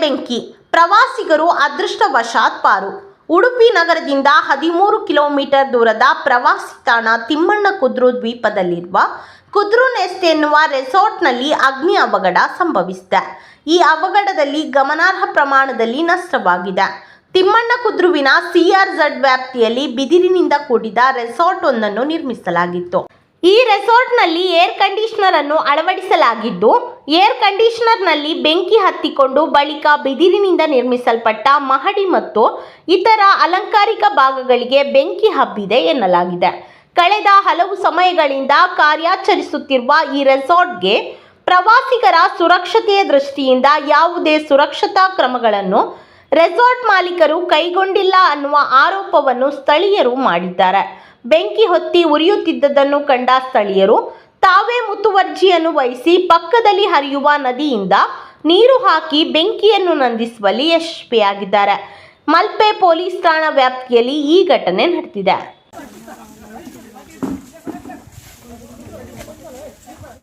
ಬೆಂಕಿ. ಪ್ರವಾಸಿಗರು ಅದೃಷ್ಟವಶಾತ್ ಪಾರು. ಉಡುಪಿ ನಗರದಿಂದ ಹದಿಮೂರು ಕಿಲೋಮೀಟರ್ ದೂರದ ಪ್ರವಾಸಿ ತಾಣ ತಿಮ್ಮಣ್ಣ ಕುದ್ರು ದ್ವೀಪದಲ್ಲಿರುವ ಕುದ್ರು ನೆಸ್ಟ್ ಎನ್ನುವ ರೆಸಾರ್ಟ್ನಲ್ಲಿ ಅಗ್ನಿ ಅವಘಡ ಸಂಭವಿಸಿದೆ. ಈ ಅವಘಡದಲ್ಲಿ ಗಮನಾರ್ಹ ಪ್ರಮಾಣದಲ್ಲಿ ನಷ್ಟವಾಗಿದೆ. ತಿಮ್ಮಣ್ಣ ಕುದ್ರುವಿನ ಸಿಆರ್ಝಡ್ ವ್ಯಾಪ್ತಿಯಲ್ಲಿ ಬಿದಿರಿನಿಂದ ಕೂಡಿದ ರೆಸಾರ್ಟ್ ಒಂದನ್ನು ನಿರ್ಮಿಸಲಾಗಿತ್ತು. ಈ ರೆಸಾರ್ಟ್ನಲ್ಲಿ ಏರ್ ಕಂಡೀಷನರ್ ಅನ್ನು ಅಳವಡಿಸಲಾಗಿದ್ದು, ಏರ್ ಕಂಡೀಷನರ್ನಲ್ಲಿ ಬೆಂಕಿ ಹತ್ತಿಕೊಂಡು ಬಳಿಕ ಬಿದಿರಿನಿಂದ ನಿರ್ಮಿಸಲ್ಪಟ್ಟ ಮಹಡಿ ಮತ್ತು ಇತರ ಅಲಂಕಾರಿಕ ಭಾಗಗಳಿಗೆ ಬೆಂಕಿ ಹಬ್ಬಿದೆ ಎನ್ನಲಾಗಿದೆ. ಕಳೆದ ಹಲವು ಸಮಯಗಳಿಂದ ಕಾರ್ಯಾಚರಿಸುತ್ತಿರುವ ಈ ರೆಸಾರ್ಟ್ಗೆ ಪ್ರವಾಸಿಗರ ಸುರಕ್ಷತೆಯ ದೃಷ್ಟಿಯಿಂದ ಯಾವುದೇ ಸುರಕ್ಷತಾ ಕ್ರಮಗಳನ್ನು ರೆಸಾರ್ಟ್ ಮಾಲೀಕರು ಕೈಗೊಂಡಿಲ್ಲ ಅನ್ನುವ ಆರೋಪವನ್ನು ಸ್ಥಳೀಯರು ಮಾಡಿದ್ದಾರೆ. ಬೆಂಕಿ ಹೊತ್ತಿ ಉರಿಯುತ್ತಿದ್ದದನ್ನು ಕಂಡ ಸ್ಥಳೀಯರು, ತಾವೇ ಮುತುವರ್ಜಿಯನ್ನು ವಹಿಸಿ ಪಕ್ಕದಲ್ಲಿ ಹರಿಯುವ ನದಿಯಿಂದ ನೀರು ಹಾಕಿ ಬೆಂಕಿಯನ್ನು ನಂದಿಸುವಲ್ಲಿ ಯಶಸ್ವಿಯಾಗಿದ್ದಾರೆ. ಮಲ್ಪೆ ಪೊಲೀಸ್ ಠಾಣಾ ವ್ಯಾಪ್ತಿಯಲ್ಲಿ ಈ ಘಟನೆ ನಡೆದಿದೆ.